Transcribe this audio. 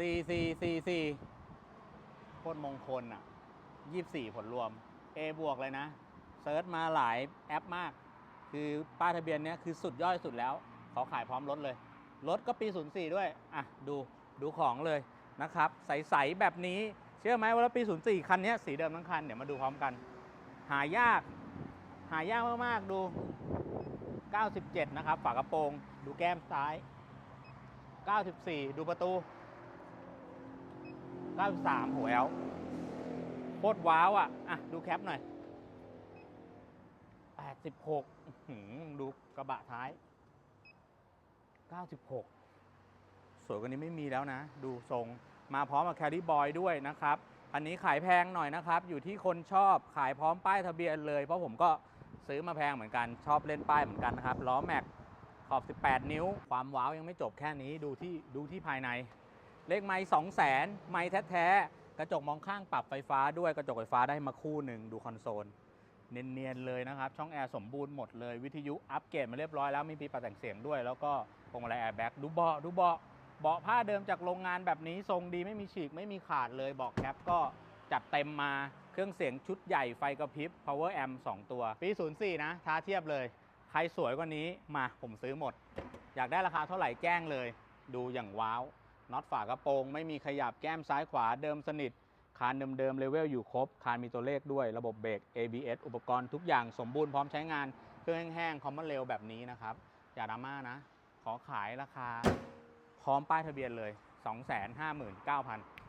สี่สี่สี่สี่โคตรมงคลอะยี่สี่ผลรวม A บวกเลยนะเซิร์ชมาหลายแอปมาก คือป้ายทะเบียนเนี้ยคือสุดยอดสุดแล้วขอขายพร้อมรถเลย รถก็ปี 04 ด้วย อะ ดูดูของเลยนะครับ ใส ๆ แบบนี้ เชื่อไหมว่ารถปี 04 คันเนี้ยสีเดิมทั้งคัน เดี๋ยวมาดูพร้อมกัน หายาก หายากมาก ๆ ดู 97 นะครับ ฝากระโปรง ดูแก้มซ้าย 94 ดูประตู 93หัวแอลโคตรว้าวอะ อะ ดูแคปหน่อย 86หือดูกระบะท้าย 96 สวยกว่านี้ไม่มีแล้วนะ ดูทรงมาพร้อมกับแคดดี้บอยด้วยนะครับ อันนี้ขายแพงหน่อยนะครับ อยู่ที่คนชอบขายพร้อมป้ายทะเบียนเลย เพราะผมก็ซื้อมาแพงเหมือนกันชอบเล่นป้ายเหมือนกันนะครับล้อแม็กขอบ 18 นิ้ว ความว้าวยังไม่จบแค่นี้ดูที่ดูที่ภายใน เลขไม้2 0 0 0 0 0ไม้แท้ๆ กระจกมองข้างปรับไฟฟ้าด้วยกระจกไฟฟ้าได้มาคู่หนึ่งดูคอนโซล เนียนๆเลยนะครับ ช่องแอร์สมบูรณ์หมดเลย วิทยุอัปเกรดมาเรียบร้อยแล้ว มีปีปรับแต่งเสียงด้วย แล้วก็พวงมาลัยแอร์แบ็กดูเบาะดูเบาะเบาะผ้าเดิมจากโรงงานแบบนี้ทรงดีไม่มีฉีกไม่มีขาดเลยเบาะแคปก็จัดเต็มมาเครื่องเสียงชุดใหญ่ไฟกระพริบ power amp 2 ตัว ปี 04 นะ ท้าเทียบเลย ใครสวยกว่านี้มาผมซื้อหมด อยากได้ราคาเท่าไหร่แจ้งเลย ดูอย่างว้าว น็อตฝากระโปรง ไม่มีขยับแก้มซ้ายขวาเดิมสนิท คานเดิมๆเลเวลอยู่ครบ คานมีตัวเลขด้วยระบบเบรก ABS อุปกรณ์ทุกอย่างสมบูรณ์พร้อมใช้งาน เครื่องแห้งๆคอมมอนเรลแบบนี้นะครับ อย่าดราม่านะ ขอขายราคา พร้อมป้ายทะเบียนเลย 259,000